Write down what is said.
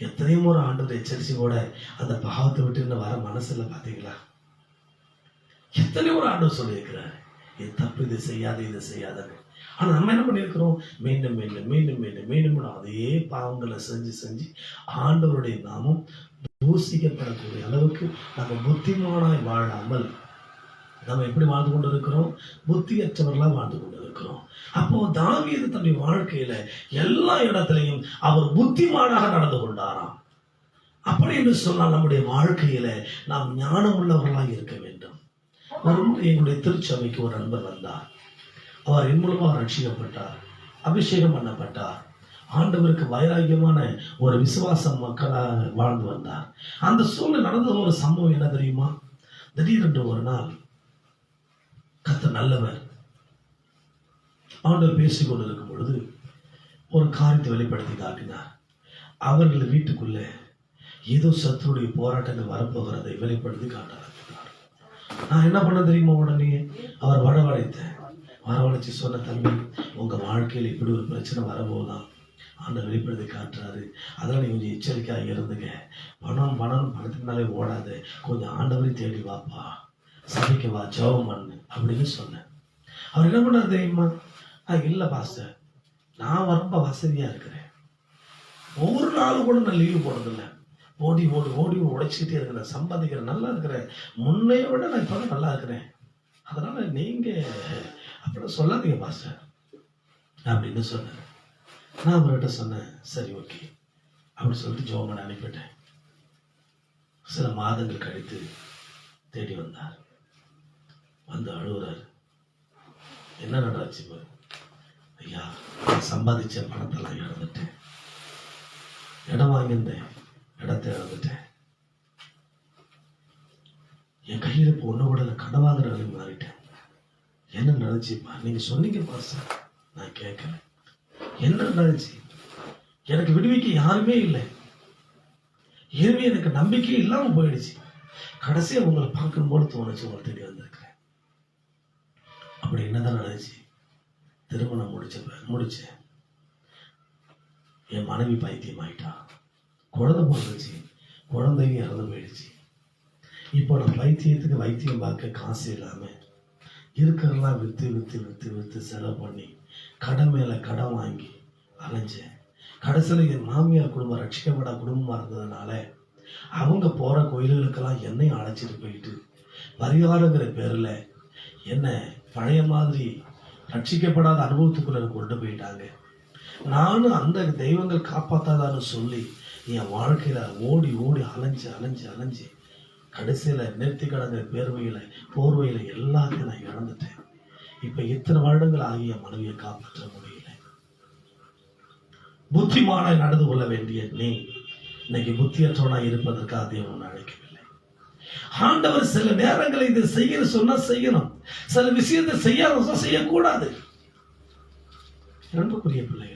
எத்தனையோ ஒரு ஆண்டவர் எச்சரிச்சு கூட அந்த பாவத்தை விட்டு இன்னும் வர மனசுல பாத்தீங்களா? எத்தனையோ ஒரு ஆண்டவர் சொல்லியிருக்கிறாரு இது தப்பு இதை செய்யாத இதை செய்யாதன்னு. ஆனா நம்ம என்ன பண்ணியிருக்கிறோம்? மீண்டும் மீண்டும் மீண்டும் மீண்டும் மீண்டும் மீண்டும் அதே பாவங்களை செஞ்சு செஞ்சு ஆண்டவருடைய நாமம் தூசிக்கப்படக்கூடிய அளவுக்கு நம்ம புத்திமானாய் வாழாமல் நம்ம எப்படி வாழ்ந்து கொண்டு இருக்கிறோம் புத்தியற்றவர்களாக வாழ்ந்து கொண்டு இருக்கிறோம் அப்போ தாவீது தன்னுடைய வாழ்க்கையில எல்லா இடத்துலையும் அவர் புத்திமானாக நடந்து கொண்டாராம். அப்படி என்று சொன்னால் நம்முடைய வாழ்க்கையில நாம் ஞானம் உள்ளவர்களாக இருக்க வேண்டும். ஒரு எங்களுடைய திருச்சபைக்கு ஒரு நண்பர் வந்தார். அவர் என் மூலமாக ரட்சிக்கப்பட்டார் அபிஷேகம் பண்ணப்பட்டார். ஆண்டவருக்கு வைராகியமான ஒரு விசுவாசம் மக்களாக வாழ்ந்து வந்தார். அந்த சூழ்நிலை நடந்த ஒரு சம்பவம் என்ன தெரியுமா? திடீரென்று ஒரு நாள் கத்த நல்லவர். ஆண்டவர் பேசிக் கொண்டிருக்கும் பொழுது ஒரு காரியத்தை வெளிப்படுத்தி காட்டினார். அவர்கள் வீட்டுக்குள்ளே ஏதோ சத்துருடைய போராட்டங்கள் வரப்போகிறதை வெளிப்படுத்தி காட்டார் நான் என்ன பண்ண தெரியுமா உடனே? அவர் வரவழைத்தேன். வரவழைச்சு சொன்ன தம்பி உங்க வாழ்க்கையில் இப்படி ஒரு பிரச்சனை வரப்போதான் ஆண்டவர் வெளிப்படுத்தி காட்டுறாரு. அதெல்லாம் நீ கொஞ்சம் எச்சரிக்கையாக இருந்துங்க பணம் பணம் பணத்துக்குனாலே ஓடாது. கொஞ்சம் ஆண்டவரை தேடி வாப்பா. சபைக்கு வா ஜெபம் பண்ணு அப்படின்னு சொன்னேன். அவர் என்ன பண்ணார் தெரியுமா? ஆ இல்லை பாஸ்டர் நான் ரொம்ப வசதியாக இருக்கிறேன். ஒவ்வொரு நாளும் கூட நான் லீவு போடுறதில்ல ஓடி ஓடி ஓடி உழைச்சிக்கிட்டே இருக்கிறேன். சம்பாதிக்கிறேன். நல்லா இருக்கிறேன். முன்னைய விட நான் இப்போ நல்லா இருக்கிறேன். அதனால் நீங்கள் அப்படின்னு சொல்லாதீங்க பாஸ்டர் அப்படின்னு சொன்னேன் நான் அவர்கிட்ட சொன்னேன் சரி ஓகே அப்படின்னு சொல்லிட்டு ஜோமனை அனுப்பிட்டேன் சில மாதங்கள் கழித்து தேடி வந்தார். வந்து அழுகுறாரு. என்ன நடாச்சு ஐயா சம்பாதிச்ச பணத்தெல்லாம் இழந்துட்டேன். இடம் வாங்கியிருந்தேன். இடத்தை இழந்துட்டேன். என் கையில் இப்போ ஒன்று கூட கடை வாங்குற நிலைமை மாறிட்டேன். என்ன நினைச்சுப்பா நீங்க சொன்னீங்க பாச நான் கேட்கல. என்ன நடந்துச்சு? எனக்கு விடுவிக்க யாருமே இல்லை. ஏற்கனவே எனக்கு நம்பிக்கையே இல்லாமல் போயிடுச்சு. கடைசியாக உங்களை பார்க்கும் போது தோணுச்சு. உங்களை தேடி வந்திருக்கிறேன். அப்படி என்னதான் நடந்துச்சு? திருமணம் முடிச்ச முடிச்சேன் என் மனைவி பைத்தியம் ஆயிட்டா குழந்தை பிறந்துச்சு குழந்தையும் இறந்து போயிடுச்சு. இப்போ நான் வைத்தியத்துக்கு வைத்தியம் பார்க்க காசு இல்லாமல் இருக்கிறதெல்லாம் விற்று விற்று விற்று விற்று செலவு பண்ணி கடன் மேலே கடன் வாங்கி அலைஞ்சேன். கடைசியில் என் மாமியார் குடும்பம் ரட்சிக்கப்படா குடும்பமாக இருந்ததுனால அவங்க போகிற கோயில்களுக்கெல்லாம் என்னையும் அழைச்சிட்டு போயிட்டு பரிகாரங்கிற பேரில் என்ன பழைய மாதிரி ரட்சிக்கப்படாத அனுபவத்துக்குள்ள கொண்டு போயிட்டாங்க. நானும் அந்த தெய்வங்கள் காப்பாத்தாதான்னு சொல்லி என் வாழ்க்கையில ஓடி ஓடி அலைஞ்சு அலைஞ்சு அலைஞ்சு கடைசியில் நிறுத்தி கடந்த பேர்வையில போர்வையில எல்லாத்தையும் நான் இழந்துட்டேன். இப்ப இத்தனை வருடங்கள் ஆகிய மனைவியை காப்பாற்ற முடியல. புத்திமான நடந்து கொள்ள வேண்டிய நீ இன்னைக்கு புத்தியற்றவனாக இருப்பதற்காக தேவன் அழைக்கிறேன். ஆண்டவர் சில நேரங்களை இதை செய்ய சொன்னா செய்யணும். சில விஷயத்தை செய்யாத செய்யக்கூடாது. அன்புக்குரிய பிள்ளைகள்